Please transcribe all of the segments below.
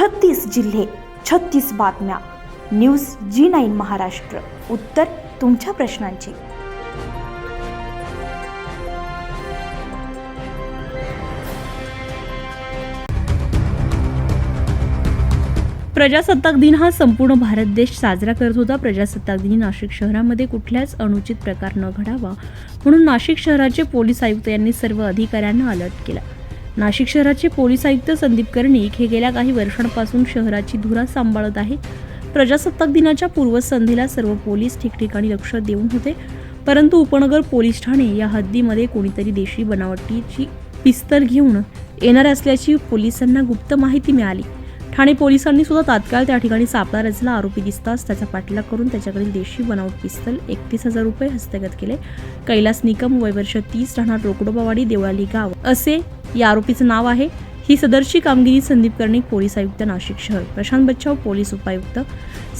छत्तीस जिल्हे छत्तीस बातम्या. News G nine Maharashtra. उत्तर तुमच्या प्रश्नांची. प्रजासत्ताक दिन हा संपूर्ण भारत देश साजरा करत होता. प्रजासत्ताक दिनी नाशिक शहरामध्ये कुठल्याच अनुचित प्रकार न घडावा म्हणून नाशिक शहराचे पोलीस आयुक्त यांनी सर्व अधिकाऱ्यांना अलर्ट केला. नाशिक शहराचे पोलीस आयुक्त संदीप कर्णिक हे गेल्या काही वर्षांपासून शहराची धुरा सांभाळत आहे प्रजासत्ताक दिनाच्या पूर्वसंध्येला सर्व पोलीस ठिकठिकाणी लक्ष देऊन होते. परंतु उपनगर पोलीस ठाणे या हद्दीमध्ये कोणीतरी देशी बनावटीची पिस्तल घेऊन येणार असल्याची पोलिसांना गुप्त माहिती मिळाली. ठाणे पोलिसांनी सुद्धा तात्काळ त्या ठिकाणी सापळा रचला. आरोपी दिसताच त्याचा पाठलाग करून त्याच्याकडील देशी बनावट पिस्तल एकतीस हजार रुपये हस्तगत केले. कैलास निकम वय वर्ष तीस राहणार रोकडोबावाडी देवळाली गाव असे या आरोपीचं नाव आहे. ही सदरची कामगिरी संदीप कर्णिक पोलीस आयुक्त नाशिक शहर. प्रशांत बच्चाव पोलीस उपायुक्त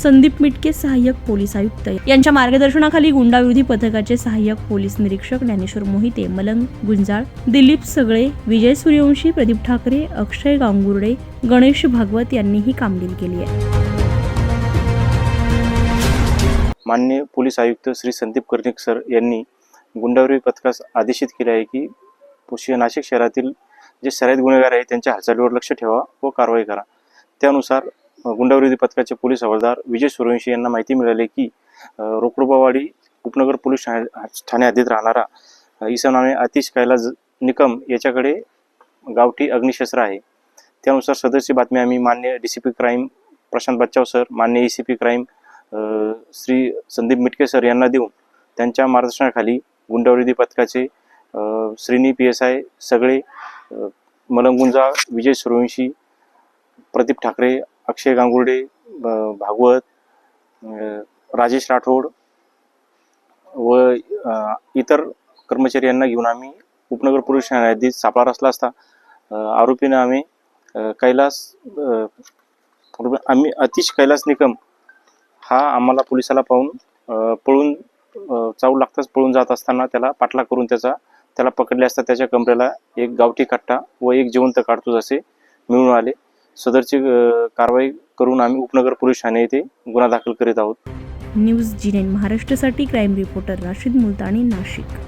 संदीप मिटके सहाय्यक पोलीस आयुक्त. यांच्या मार्गदर्शनाखाली गुंडाविरोधी पथकाचे सहाय्यक पोलीस निरीक्षक ज्ञानेश्वर मोहिते मलंग गुंजाळ दिलीप सगळे विजय सूर्यवंशी प्रदीप ठाकरे अक्षय गांगुर्डे गणेश भागवत यांनी ही कामगिरी केली आहे. मान्य पोलीस आयुक्त श्री संदीप कर्णिक सर यांनी गुंडावरी पथकास आदेशित केले आहे की पुशी नाशिक शहरातील जे सराईत गुन्हेगार आहेत त्यांच्या हालचालीवर लक्ष ठेवा व कारवाई करा. त्यानुसार अ, गुंडाविरोधी पथकाचे पोलीस हवालदार विजय सूर्यवंशी यांना माहिती मिळाली की रोकडोबावाडी उपनगर पोलीस ठाणे हद्दीत राहणारा अ, नामे आतिश कैलास निकम याच्याकडे गावठी अग्निशस्त्र आहे. त्यानुसार सदरची बातमी आम्ही मान्य D C P crime Prashant Bachhav sir मान्य A C P crime Shri Sandeep Mitke sir यांना देऊन त्यांच्या मार्गदर्शनाखाली गुंडाविरोधी पथकाचे श्रीनी पी एस आय सगळे मलंगुंजा विजय सूर्यवंशी प्रदीप ठाकरे अक्षय गांगुर्डे भागवत राजेश राठोड व इतर कर्मचारी यांना घेऊन आम्ही उपनगर पोलीस ठाणे सापळा रचला असता. आरोपीनं आरोपीने आम्ही कैलास आम्ही अतिश कैलास निकम हा आम्हाला पोलिसाला पाहून पळून चावू लागताच पळून जात असताना त्याला पाठलाग करून त्याचा त्याला पकडले असता त्याच्या कमरेला एक गावठी कट्टा व एक जिवंत काढतूस असे मिळून आले. सदरची कारवाई करून आम्ही उपनगर पोलीस ठाणे येथे गुन्हा दाखल करीत आहोत. न्यूज जी नाईन महाराष्ट्रासाठी क्राईम रिपोर्टर राशीद मुलतानी नाशिक.